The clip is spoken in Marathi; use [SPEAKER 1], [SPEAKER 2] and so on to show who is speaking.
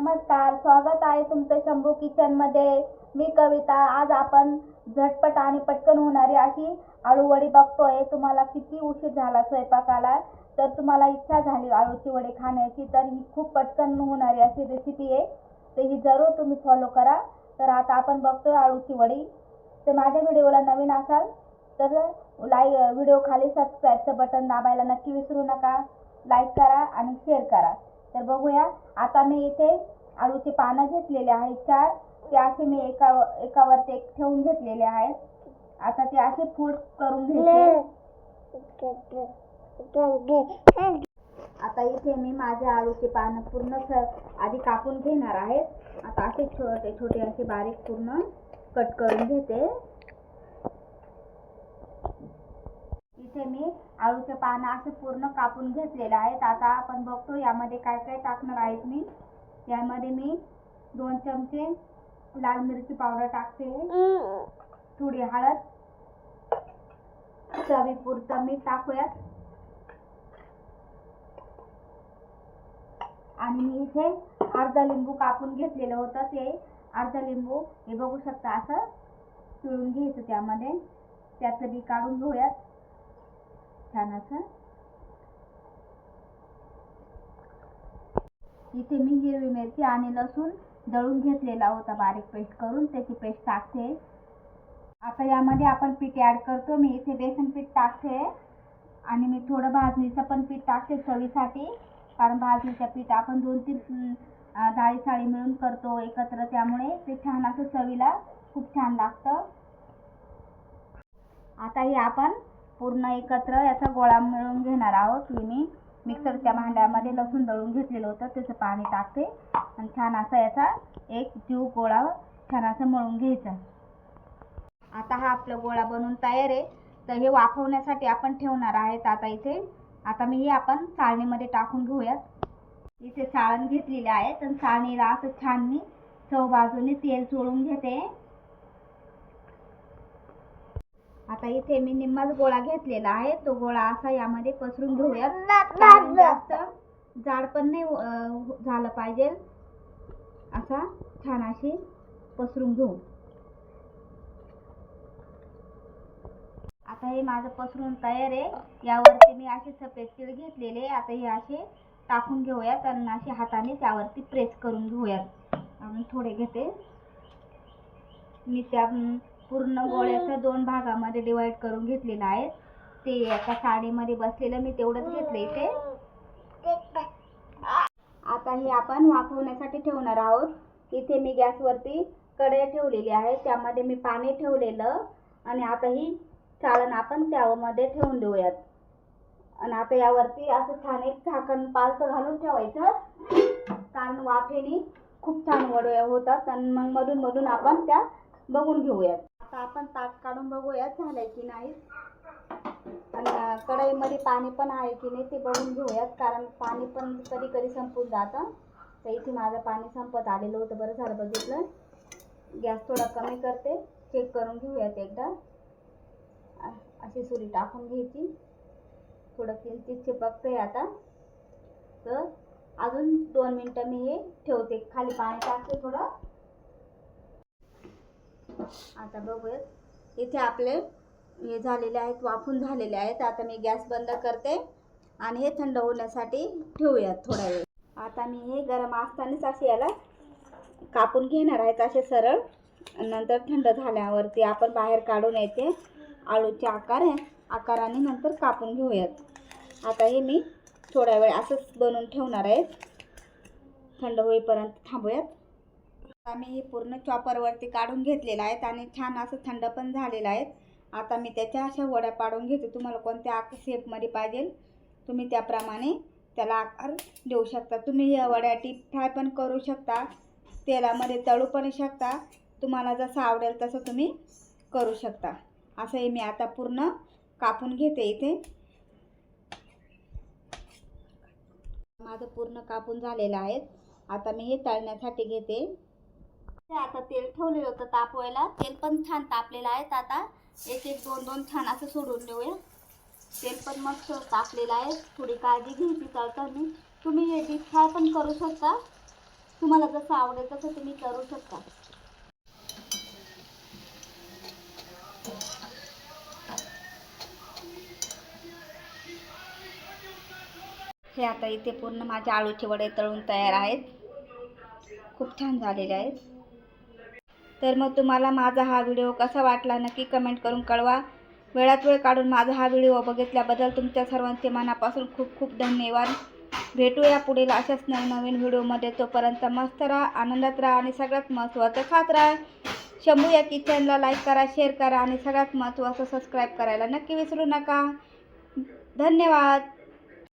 [SPEAKER 1] नमस्कार स्वागत आहे तुमचं शंभू किचनमध्ये मी कविता आज आपण झटपट आणि पटकन होणारी अशी आळूवडी बघतोय. तुम्हाला किती उशीर झाला स्वयंपाकाला? तर तुम्हाला इच्छा झाली आळूची वडी खाण्याची तर ही खूप पटकन होणारी अशी रेसिपी आहे. तर ही जरूर तुम्ही फॉलो करा. तर आता आपण बघतोय आळूची वडी. तर माझ्या व्हिडिओला नवीन असाल तर लाईक व्हिडिओ खाली सबस्क्राईबचं बटन दाबायला नक्की विसरू नका. लाईक करा आणि शेअर करा. तर बघूया. आता मी इथे आळूची पानं घेतलेले आहेत. चार. ते असे मी एका एकावरती एक ठेवून घेतलेले आहेत. आता ते असे फूड करून घेतले आता इथे मी माझे आळूचे पानं पूर्ण आधी कापून घेणार आहेत आता असे छोटे छोटे असे बारीक पूर्ण कट करून घेते. इथे मी आळूचे पानं असे पूर्ण कापून घेतलेले आहेत आता आपण बघतो यामध्ये काय काय टाकणार आहेत मी. यामध्ये मी दोन चमचे लाल मिरची पावडर टाकते. थोडी हळद. चवीपुरतं मीठ टाकूयात. आणि मी इथे अर्धा लिंबू कापून घेतलेलं होतं ते. अर्धा लिंबू हे बघू शकता असं पिळून घ्यायचं त्यामध्ये. त्याचं बी काढून घेऊयात. छान असं इथे मी हिरवी मिरची आणि लसूण दळून घेतलेला होता. बारीक पेस्ट करून त्याची पेस्ट टाकते. आता यामध्ये आपण पीठ ॲड करतो. मी इथे बेसन पीठ टाकते. आणि मी थोडं भाजणीचं पण पीठ टाकते चवीसाठी. कारण भाजणीचं पीठ आपण दोन तीन डाळी साळी मिळून करतो एकत्र. त्यामुळे ते छान असं चवीला खूप छान लागतं. आता हे आपण पूर्ण एकत्र याचा गोळा मिळवून घेणार आहोत. हे मी मिक्सरच्या भांड्यामध्ये लसूण दळून घेतलेलं होतं. त्याचं पाणी टाकते. आणि छान असा याचा एक जीव गोळा छान असं मळून घ्यायचा. आता हा आपला गोळा बनवून तयार आहे. तर हे वाफवण्यासाठी आपण ठेवणार आहेत आता इथे. आता मी हे आपण चाळणीमध्ये टाकून घेऊयात. इथे चाळण घेतलेली आहे तर चाळणीला असं छान मी चव बाजूने तेल चोळून घेते. आता इथे मी निम्माच गोळा घेतलेला आहे. तो गोळा असा यामध्ये पसरून कारण जास्त जाड पण नाही अं, झालं पाहिजे. असा छान अशी पसरून घेऊ. आता हे माझं पसरून तयार आहे. यावरती मी असे सफेद तीळ घेतलेले आता हे असे टाकून घेऊयात आणि असे हाताने त्यावरती प्रेस करून घेऊयात आणि थोडे घेते. मी त्या पूर्ण गोळ्याचं दोन भागामध्ये डिवाइड करून घेतलेलं आहे. ते एका साडीमध्ये बसलेलं मी तेवढंच घेतलं इथे. आता हे आपण वाफवण्यासाठी ठेवणार आहोत. इथे मी गॅसवरती कढई ठेवलेली आहे. त्यामध्ये मी पाणी ठेवलेलं. आणि आता ही चाळण आपण त्यामध्ये ठेवून देऊयात. आणि आता यावरती असं छान एक झाकण पालतं घालून ठेवायचं. कारण वाफेने खूप छान वड्या होतात. आणि मग मधून मधून आपण त्या बघून घेऊयात. आता आपण ताक काढून बघूयात झालंय की नाही. आणि कढईमध्ये पाणी पण आहे की नाही ते बघून घेऊयात कारण पाणी पण कधी कधी संपून जातं. तर इथे माझं पाणी संपत आलेलं होतं बरं झालं बघितलं. गॅस थोडा कमी करते चेक करून घेऊयात एकदा. अशी सुरी टाकून घ्यायची. थोडं किंचित चिपकते आता. तर अजून दोन मिनटं मी हे ठेवते. खाली पाणी टाकते थोडं. आता बघूयात. इथे आपले हे झालेले आहेत वाफून झालेले आहेत. आता मी गॅस बंद करते आणि हे थंड होण्यासाठी ठेवूयात थोडा वेळ. आता मी हे गरम असतानाच असे याला कापून घेणार आहेत असे सरळ. नंतर थंड झाल्यावरती आपण बाहेर काढून येते. आळूचे आकार आहे. आकाराने नंतर कापून घेऊयात. आता हे मी थोड्या वेळ असंच बनवून ठेवणार आहे. थंड होईपर्यंत थांबूयात. मी हे पूर्ण चॉपरवरती काढून घेतलेलं आहेत आणि छान असं थंड पण झालेलं आहे. आता मी त्याच्या अशा वड्या पाडून घेते. तुम्हाला कोणत्या आक शेपमध्ये पाहिजे तुम्ही त्याप्रमाणे त्याला आकार देऊ शकता. तुम्ही या वड्या टीप फ्राय पण करू शकता. तेलामध्ये तळू पण शकता. तुम्हाला जसं आवडेल तसं तुम्ही करू शकता. असं हे मी आता पूर्ण कापून घेते इथे. माझं पूर्ण कापून झालेलं आहे. आता मी हे तळण्यासाठी घेते. ते आता तेल ठेवलेलं होतं तापवायला. तेल पण छान तापलेलं आहे आता. एक एक दोन दोन छान असं सोडून देऊया. तेल पण मस्त तापलेलं आहे. थोडी काळजी घ्यायची मी तुम्ही हे डीप फ्राय पण करू शकता. तुम्हाला जसं आवडेल तसं तुम्ही करू शकता. हे आता इथे पूर्ण माझे आळूचे वडे तळून तयार आहेत. खूप छान झालेले आहेत. तर मग तुम्हाला माझा हा व्हिडिओ कसा वाटला नक्की कमेंट करून कळवा. वेळात वेळ काढून माझा हा व्हिडिओ बघितल्याबद्दल तुमच्या सर्वांचे मनापासून खूप खूप धन्यवाद. भेटूया पुढील अशाच नवनवीन व्हिडिओमध्ये तोपर्यंत मस्त राहा आनंदात राहा आणि सगळ्यात महत्त्वाचं खात राहा. शंभू या किचनला लाईक करा शेअर करा आणि सगळ्यात महत्त्वाचं सबस्क्राईब करायला नक्की विसरू नका. धन्यवाद.